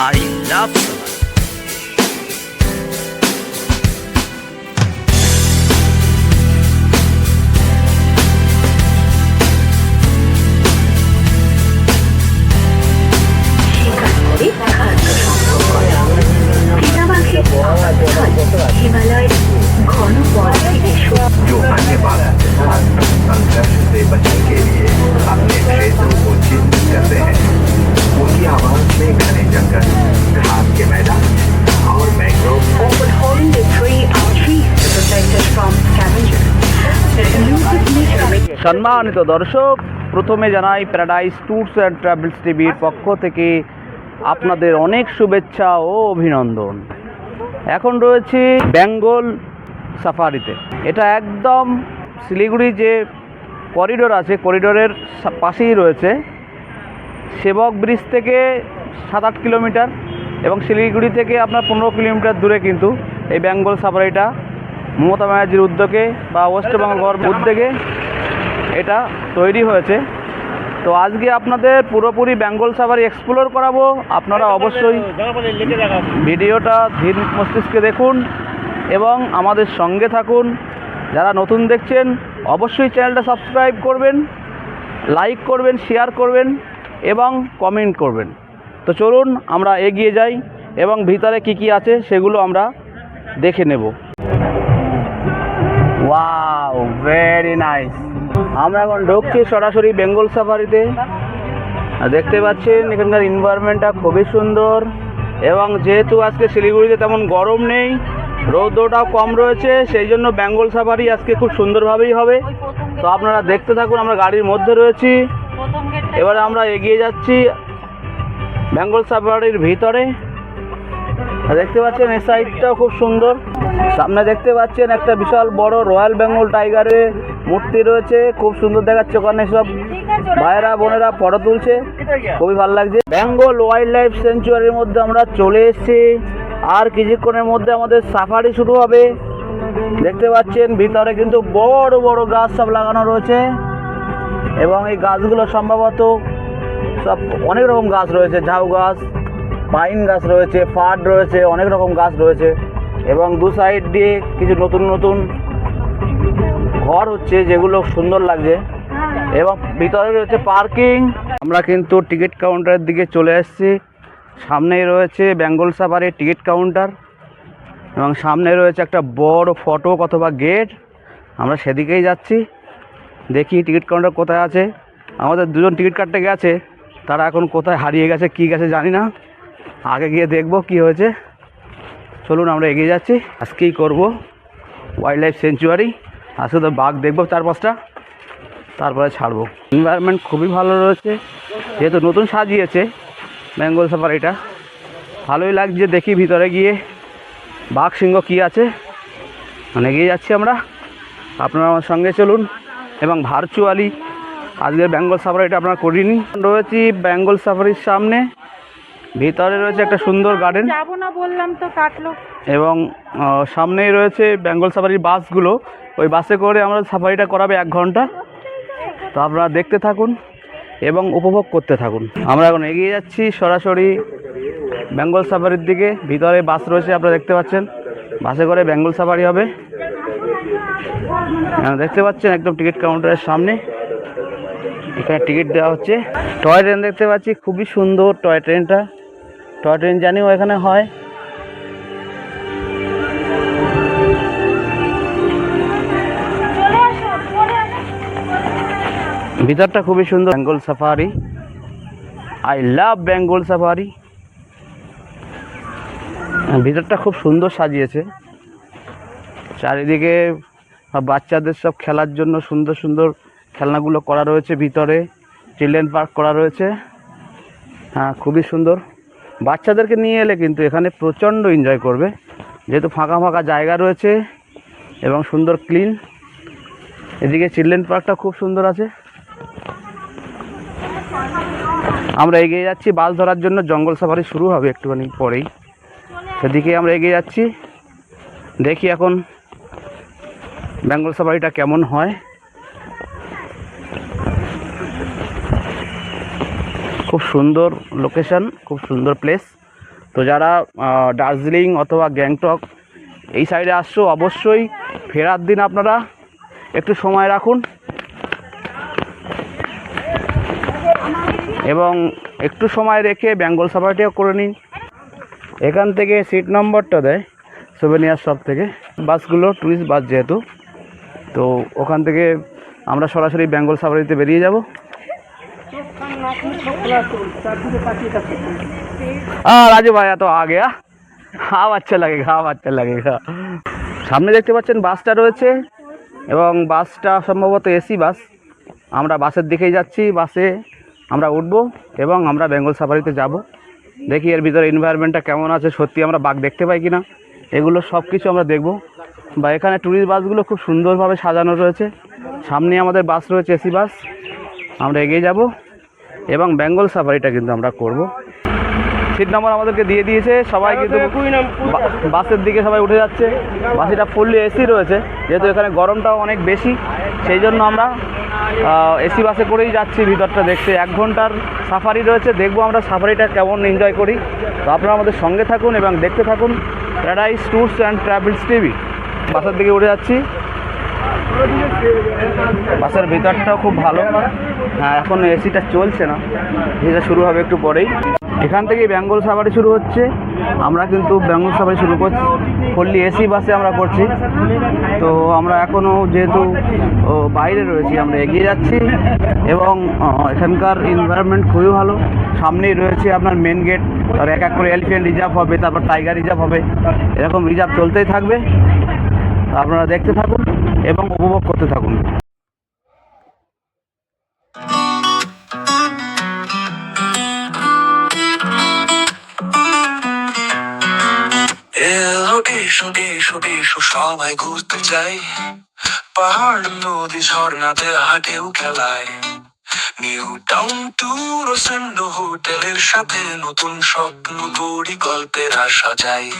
I love সম্মানিত দর্শক, প্রথমে জানাই প্যারাডাইস ট্যুরস অ্যান্ড ট্রাভেলস টিভির পক্ষ থেকে আপনাদের অনেক শুভেচ্ছা ও অভিনন্দন। এখন রয়েছি বেঙ্গল সাফারিতে। এটা একদম শিলিগুড়ি যে করিডোর আছে, করিডোরের পাশেই রয়েছে। সেবক ব্রিজ থেকে সাত আট কিলোমিটার এবং শিলিগুড়ি থেকে আপনার পনেরো কিলোমিটার দূরে কিন্তু এই বেঙ্গল সাফারিটা মমতা ব্যানার্জির উদ্যোগে বা ওয়েস্ট বেঙ্গল গভর্নমেন্ট উদ্যোগে এটা তৈরি হয়েছে। তো আজকে আপনাদের পুরোপুরি বেঙ্গল সাফারি এক্সপ্লোর করাবো। আপনারা অবশ্যই ভিডিওটা ধীর মস্তিষ্কে দেখুন এবং আমাদের সঙ্গে থাকুন। যারা নতুন দেখছেন অবশ্যই চ্যানেলটা সাবস্ক্রাইব করবেন লাইক করবেন শেয়ার করবেন এবং কমেন্ট করবেন। তো চলুন আমরা এগিয়ে যাই এবং ভিতরে কি কি আছে সেগুলো আমরা দেখে নেব। ওয়াও ভেরি নাইস আমরা এখন ঢুকছি সরাসরি বেঙ্গল সাফারিতে। দেখতে পাচ্ছেন, এখানকার এনভায়রনমেন্টটা খুবই সুন্দর। এবং যেহেতু আজকে শিলিগুড়িতে তেমন গরম নেই, রৌদ্রটাও কম রয়েছে, সেই জন্য বেঙ্গল সাফারি আজকে খুব সুন্দরভাবেই হবে। তো আপনারা দেখতে থাকুন, আমরা গাড়ির মধ্যে রয়েছি। এবারে আমরা এগিয়ে যাচ্ছি বেঙ্গল সাফারির ভিতরে। দেখতে পাচ্ছেন, এই সাইডটাও খুব সুন্দর। সামনে দেখতে পাচ্ছেন একটা বিশাল বড় রয়্যাল বেঙ্গল টাইগারের মূর্তি রয়েছে। খুব সুন্দর দেখাচ্ছে ওখানে সব ভাইয়েরা, বোনেরা, ফটো তুলছে। খুবই ভালো লাগছে। বেঙ্গল ওয়াইল্ড লাইফ সেঞ্চুয়ারির মধ্যে আমরা চলে এসেছি। আর কিছুক্ষণের মধ্যে আমাদের সাফারি শুরু হবে। দেখতে পাচ্ছেন, ভিতরে কিন্তু বড় বড় গাছ সব লাগানো রয়েছে। এবং এই গাছগুলো সম্ভবত সব অনেক রকম গাছ রয়েছে। ঝাউ গাছ, পাইন গাছ রয়েছে পাট রয়েছে, অনেক রকম গাছ রয়েছে। এবং দু সাইড দিয়ে কিছু নতুন নতুন ঘর হচ্ছে যেগুলো সুন্দর লাগছে। এবং ভিতরে রয়েছে পার্কিং। আমরা কিন্তু টিকিট কাউন্টারের দিকে চলে এসেছি। সামনেই রয়েছে বেঙ্গল সাফারির টিকিট কাউন্টার। এবং সামনে রয়েছে একটা বড় ফটক অথবা গেট। আমরা সেদিকেই যাচ্ছি। দেখি টিকিট কাউন্টার কোথায় আছে। আমাদের দুজন টিকিট কাটতে গেছে। তারা এখন কোথায় হারিয়ে গেছে, কী গেছে জানি না। আগে গিয়ে দেখব কি হয়েছে। চলুন আমরা এগিয়ে যাচ্ছি। আজকেই করব ওয়াইল্ড লাইফ সেঞ্চুয়ারি আজকে তো বাঘ দেখব চার পাঁচটা, তারপরে ছাড়বো। এনভায়রনমেন্ট খুবই ভালো রয়েছে, যেহেতু নতুন সাজিয়েছে বেঙ্গল সাফারিটা। ভালোই লাগছে দেখি ভিতরে গিয়ে বাঘ সিংহ কী আছে। মানে এগিয়ে যাচ্ছি আমরা। আপনারা আমার সঙ্গে চলুন। এবং ভার্চুয়ালি আজকের বেঙ্গল সাফারিটা আপনারা করিনি। রয়েছি বেঙ্গল সাফারির সামনে। ভিতরে রয়েছে একটা সুন্দর গার্ডেন যাব না বললাম তো কাটলো। এবং সামনেই রয়েছে বেঙ্গল সাফারির বাসগুলো। ওই বাসে করে আমরা সাফারিটা করাবে এক ঘণ্টা। তো আপনারা দেখতে থাকুন এবং উপভোগ করতে থাকুন। আমরা এখন এগিয়ে যাচ্ছি সরাসরি বেঙ্গল সাফারির দিকে। ভিতরে বাস রয়েছে আপনারা দেখতে পাচ্ছেন। বাসে করে বেঙ্গল সাফারি হবে। দেখতে পাচ্ছেন একদম টিকিট কাউন্টারের সামনে। এখানে টিকিট দেওয়া হচ্ছে। টয় ট্রেন দেখতে পাচ্ছি খুবই সুন্দর টয় ট্রেনটা। টয় ট্রেন জানিও এখানে হয়। ভিতরটা খুবই সুন্দর। Bengal safari. I love Bengal safari ভিতরটা খুব সুন্দর সাজিয়েছে। চারিদিকে বাচ্চাদের সব খেলার জন্য সুন্দর সুন্দর খেলনাগুলো করা রয়েছে ভিতরে। চিলড্রেন পার্ক করা রয়েছে। হ্যাঁ খুবই সুন্দর। বাচ্চাদেরকে নিয়ে এলে কিন্তু এখানে প্রচণ্ড এনজয় করবে। যেহেতু ফাঁকা ফাঁকা জায়গা রয়েছে এবং সুন্দর ক্লিন এদিকে চিলড্রেন পার্কটা খুব সুন্দর আছে। আমরা এগিয়ে যাচ্ছি, বাস ধরার জন্য জঙ্গল সাফারি শুরু হবে একটুখানি পরেই। সেদিকে আমরা এগিয়ে যাচ্ছি, দেখি এখন বেঙ্গল সাফারিটা কেমন হয়। খুব সুন্দর লোকেশন খুব সুন্দর প্লেস তো যারা দার্জিলিং অথবা গ্যাংটক এই সাইডে আসছো, অবশ্যই ফেরার দিন আপনারা একটু সময় রাখুন। এবং একটু সময় রেখে বেঙ্গল সাফারিটাও করে নিন। এখান থেকে সিট নম্বরটা দেয় সুভেনিয়ার শপ থেকে। বাসগুলো টুরিস্ট বাস যেহেতু, তো ওখান থেকে আমরা সরাসরি বেঙ্গল সাফারিতে বেরিয়ে যাব। हाँ राजू भाई तो आ गया अब अच्छा लगेगा अब अच्छा लगेगा সামনে দেখতে পাচ্ছেন বাসটা রয়েছে এবং বাসটা সম্ভবত এসি বাস আমরা বাসের দিকেই যাচ্ছি বাসে আমরা উঠব এবং আমরা বেঙ্গল সাফারিতে যাব দেখি এর ভিতরে এনভায়রনমেন্টটা কেমন আছে সত্যি আমরা বাঘ দেখতে পাই কিনা এগুলো সব কিছু আমরা দেখব বা এখানে ট্যুরিস্ট বাসগুলো খুব সুন্দরভাবে সাজানো রয়েছে সামনে আমাদের বাস রয়েছে এসি বাস আমরা এগিয়ে যাব এবং বেঙ্গল সাফারিটা কিন্তু আমরা করব। সিট নাম্বার আমাদেরকে দিয়ে দিয়েছে সবাই কিন্তু বাসের দিকে সবাই উঠে যাচ্ছে। বাসিটা ফুললি এসি রয়েছে যেহেতু এখানে গরমটাও অনেক বেশি সেই জন্য আমরা এসি বাসে করেই যাচ্ছি ভিতরটা দেখতে। এক ঘণ্টার সাফারি রয়েছে দেখব আমরা সাফারিটা কেমন এনজয় করি। তো আপনারা আমাদের সঙ্গে থাকুন এবং দেখতে থাকুন paradise tours and travels TV বাসের দিকে উঠে যাচ্ছি। বাসের ভিতরটাও খুব ভালো। হ্যাঁ এখন এসিটা চলছে না। এসিটা শুরু হবে একটু পরেই। এখান থেকে বেঙ্গল সাফারি শুরু হচ্ছে। আমরা কিন্তু বেঙ্গল সাফারি শুরু করছি। ফুললি এসি বাসে আমরা করছি। তো আমরা এখনও যেহেতু বাইরে রয়েছি, আমরা এগিয়ে যাচ্ছি। এবং এখানকার এনভায়রনমেন্ট খুবই ভালো। সামনেই রয়েছে আপনার মেন গেট আর এক এক করে এলিফেন্ট রিজার্ভ হবে, তারপর টাইগার রিজার্ভ হবে। এরকম রিজার্ভ চলতেই থাকবে। আপনারা দেখতে থাকুন। এবং উপভোগ করতে থাকুন। সবাই ঘুরতে যাই। পাহাড় নদী ঝর্ণাতে হাটেও খেলায় নিউ টাউন ট্যুর হোটেলের সাথে নতুন স্বপ্ন গড়ি গল্পের আশা যায়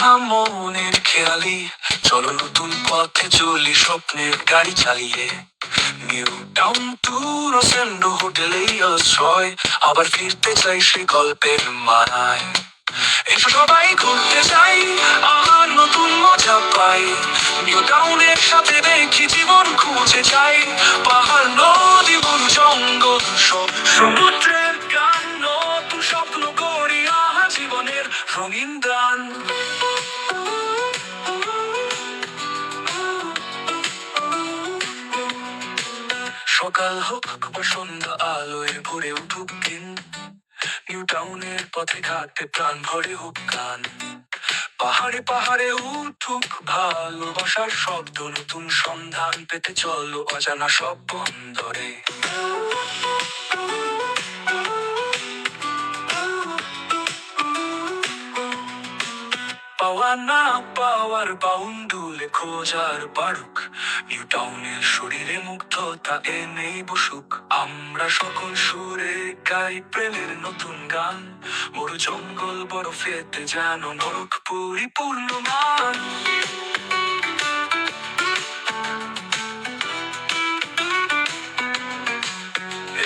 মনের খেয়ালি। চলো নতুন পথে চলি, স্বপ্নের গাড়ি চালিয়ে। নিউ টাউন ট্যুর ও সেন্ডো হোটেলেই আশ্রয়। আবার ফিরতে চাই সে গল্পের মানায়। এসো সবাই ঘুরতে যাই আর নতুন মজা পাই। নিউ টাউনের সাথে দেখি জীবন খুঁজে যাই পাহাড়, নদী, বন, জঙ্গল, সব সমুদ্রের সকাল হোক বা সন্ধ্যা আলোয় ভরে উঠুক দিন। নিউ টাউনের পথে ঘাটে প্রাণ ভরে হোক গান। পাহাড়ে পাহাড়ে উঠুক ভালোবাসার শব্দ, নতুন সন্ধান পেতে চলো অজানা সব বন্দরে। পাওয়া না পাওয়ার বাউন্ডুলে খোঁজার পারুক নিউ টাউনের শরীরে মুগ্ধতা এনেই বসুক। আমরা সকল সুরে গাই প্রেমের নতুন গান। মরু জঙ্গল বরফেতে যেন নরক পরিপূর্ণ মান।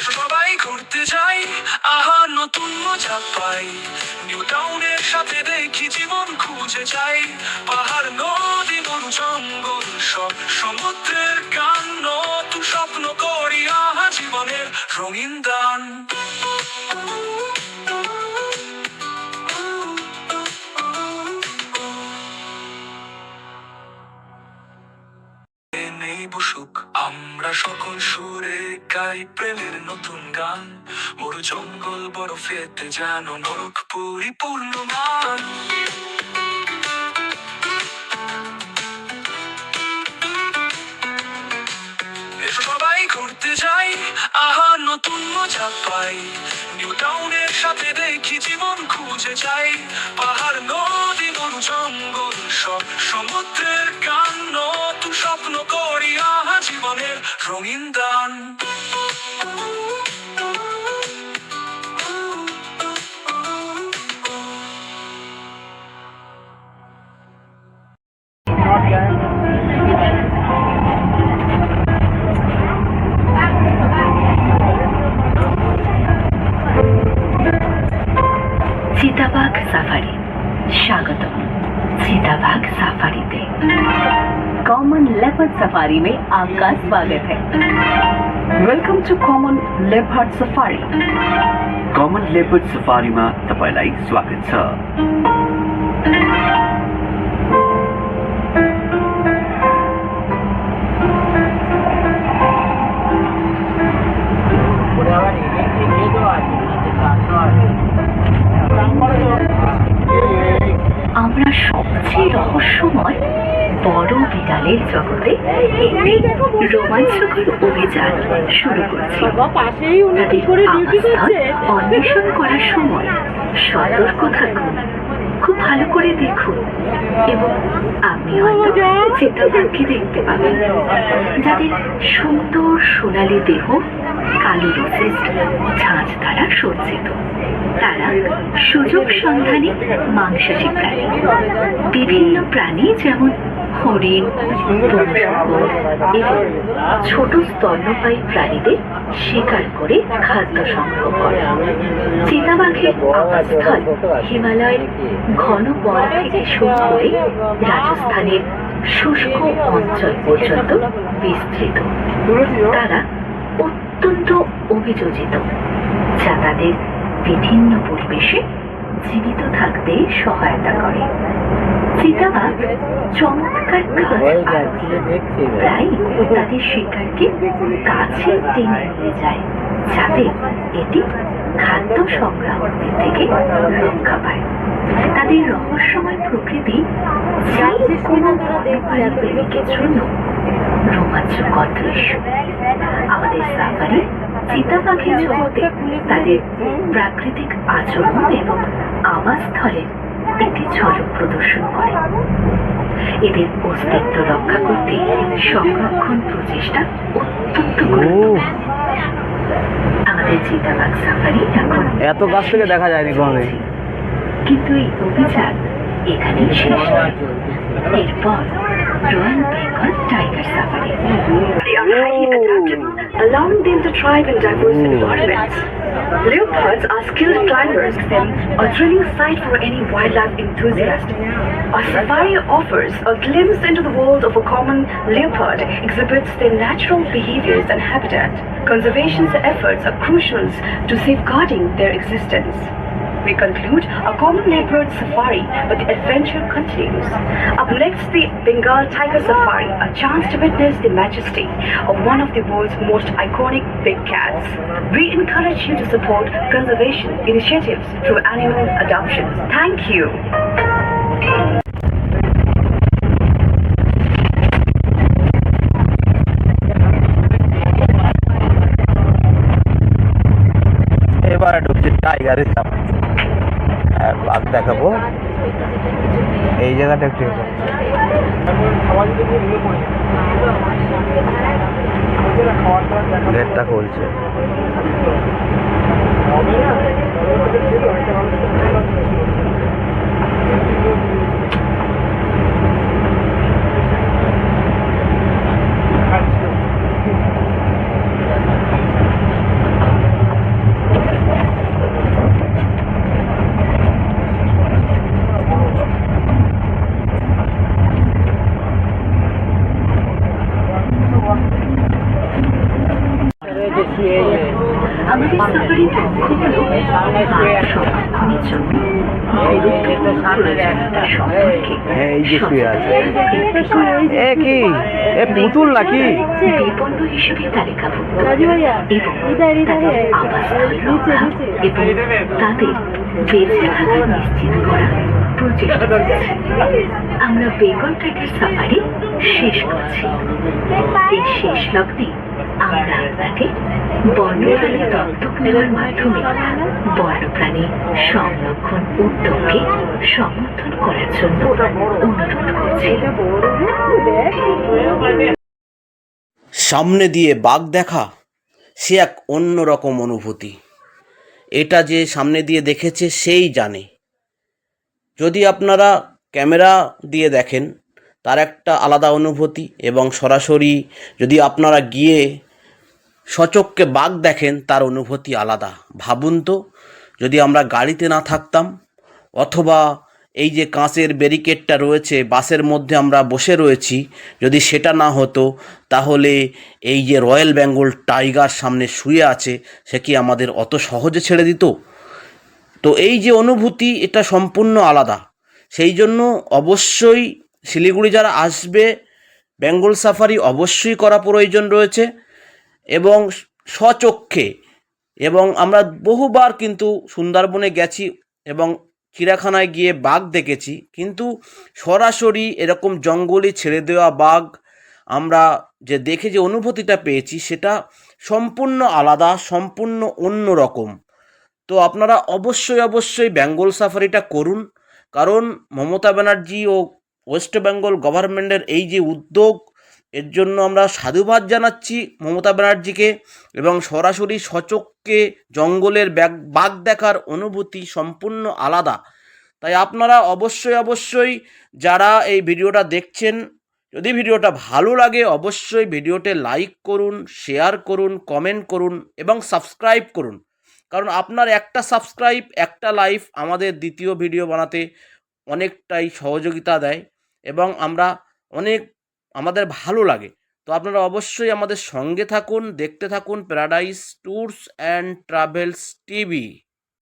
সবাই ঘুরতে আহা নতুন মজা পাই। নিউ টাউনের সাথে দেখি জীবন খুঁজে যাই পাহাড়, নদী জঙ্গল, সব সমুদ্রের স্বপ্ন করি আহা জীবনের রঙিন দান। নেই বসুক, আমরা সকল সুরে গাই প্রেমের নতুন গান। মরু জঙ্গল বরফেতে যেন নরক পরিপূর্ণ মান সবাই ঘুরতে যাই, আহা, নতুন মজা পাই। নিউ টাউনের সাথে দেখি জীবন খুঁজে যাই পাহাড়, নদী জঙ্গল, সব সমুদ্রের গান। নতুন স্বপ্ন করি, আহা, জীবনের রঙিন দান। आपका स्वागत है। Welcome to common leopard safari common leopard सफारीमा तपाईँलाई स्वागत छ। একটি রোমাঞ্চকর অভিযান শুরু করছি। পাশেই উনি কি করে ডিউটি করছে? অন্বেষণ করার সময় সতর্ক থাকুন খুব ভালো করে দেখুন এবং আপনি হয়তো চিত্রবাক্যে দেখতে পাবেন। যাদের সুন্দর সোনালী দেহ কালো রিসিস্ট ঝাঁঝ দ্বারা সজ্জিত। তারা সুযোগ সন্ধানে মাংসাশী প্রাণী। বিভিন্ন প্রাণী যেমন হরিণ এবং ছোট স্তন্যপায়ী প্রাণীদের শিকার করে খাদ্য সংগ্রহ করে। চিতাবাঘের আবাসস্থল হিমালয়ের ঘন বন থেকে শুরু করে রাজস্থানের শুষ্ক অঞ্চল পর্যন্ত বিস্তৃত। তারা অত্যন্ত অভিযোজিত। যা তাদের বিভিন্ন পরিবেশে জীবিত থাকতে সহায়তা করে। চিতাবাঘ চমৎকার কাজ প্রায় তাদের শিকারকে কাছে টেনে নিয়ে যায় যাতে এটি খাদ্য সংগ্রাহকদের থেকে রক্ষা পায়। তাদের রহস্যময় প্রকৃতি যে কোনো প্রেমিকের জন্য রোমাঞ্চকর দৃশ্য। আমাদের সাফারি চিতাবাঘের জগতে তাদের প্রাকৃতিক আচরণ এবং আবাসস্থলের একটি ঝলক প্রদর্শন করে। এদের অস্তিত্ব রক্ষা করতে সংরক্ষণ প্রচেষ্টা অত্যন্ত আমাদের চিতাবাগ সাফারি এখন এত গাছ থেকে দেখা যায়নি কোনোদিন। কিন্তু এই অভিযান এখানেই শেষ নয় এরপর royal Bengal tiger safari They are highly adaptable, allowing them to thrive in diverse environments. Leopards are skilled climbers, them a thrilling sight for any wildlife enthusiast. A safari offers a glimpse into the world of a common leopard, exhibits their natural behaviors and habitat. Conservation's efforts are crucial to safeguarding their existence. We conclude a common leopard safari, but the adventure continues. Up next, the Bengal Tiger Safari, a chance to witness the majesty of one of the world's most iconic big cats. We encourage you to support conservation initiatives through animal adoption. Thank you. এবারে ঢুকছি টাইগারের সাপ বাঘ দেখাবো এই জায়গাটা একটু। গেটটা খুলছে আমাদের সাফারির লক্ষ্য হল বাঘ জন্য পুতুল নাকি বিপন্ন হিসেবে তালিকাভুক্ত এবং তাদের বেঁচে থাকা করা আমরা বেঙ্গল টাইগার সাফারি শেষ করছি। শেষ লগ্নে বন্যপ্রাণী মাধ্যমে বন্যপ্রাণী সংরক্ষণ উদ্যোগকে সমর্থন করার জন্য অনুরোধ সামনে দিয়ে বাঘ দেখা, সে এক অন্যরকম অনুভূতি। এটা যে সামনে দিয়ে দেখেছে, সেই জানে। যদি আপনারা ক্যামেরা দিয়ে দেখেন, তার একটা আলাদা অনুভূতি এবং সরাসরি যদি আপনারা গিয়ে সচক্ষে বাঘ দেখেন, তার অনুভূতি আলাদা। ভাবুন তো, যদি আমরা গাড়িতে না থাকতাম, অথবা এই যে কাঁচের ব্যারিকেডটা রয়েছে, বাসের মধ্যে আমরা বসে রয়েছি, যদি সেটা না হতো, তাহলে এই যে রয়্যাল বেঙ্গল টাইগার সামনে শুয়ে আছে, সে কি আমাদের অত সহজে ছেড়ে দিত? তো এই যে অনুভূতি, এটা সম্পূর্ণ আলাদা। সেই জন্য অবশ্যই শিলিগুড়ি যারা আসবে, বেঙ্গল সাফারি অবশ্যই করা প্রয়োজন রয়েছে। এবং স্বচক্ষে। এবং আমরা বহুবার কিন্তু সুন্দরবনে গেছি এবং চিড়িয়াখানায় গিয়ে বাঘ দেখেছি। কিন্তু সরাসরি এরকম জঙ্গলে ছেড়ে দেওয়া বাঘ আমরা যে দেখে যে অনুভূতিটা পেয়েছি, সেটা সম্পূর্ণ আলাদা, সম্পূর্ণ অন্য রকম। তো আপনারা অবশ্যই অবশ্যই বেঙ্গল সাফারিটা করুন। কারণ মমতা ব্যানার্জি ও ওয়েস্ট বেঙ্গল গভর্নমেন্টের এই যে উদ্যোগ এর জন্য আমরা সাধুবাদ জানাচ্ছি মমতা ব্যানার্জিকে এবং সরাসরি সচক্ষে জঙ্গলের ব্যাগ, বাঘ দেখার অনুভূতি সম্পূর্ণ আলাদা। তাই আপনারা অবশ্যই অবশ্যই যারা এই ভিডিওটা দেখছেন, যদি ভিডিওটা ভালো লাগে অবশ্যই ভিডিওতে লাইক করুন, শেয়ার করুন, কমেন্ট করুন এবং সাবস্ক্রাইব করুন। কারণ আপনার একটা সাবস্ক্রাইব, একটা লাইফ আমাদের দ্বিতীয় ভিডিও বানাতে অনেকটাই সহযোগিতা দেয় এবং আমরা অনেক আমাদের ভালো লাগে। তো আপনারা অবশ্যই আমাদের সঙ্গে থাকুন, দেখতে থাকুন paradise tours and travels TV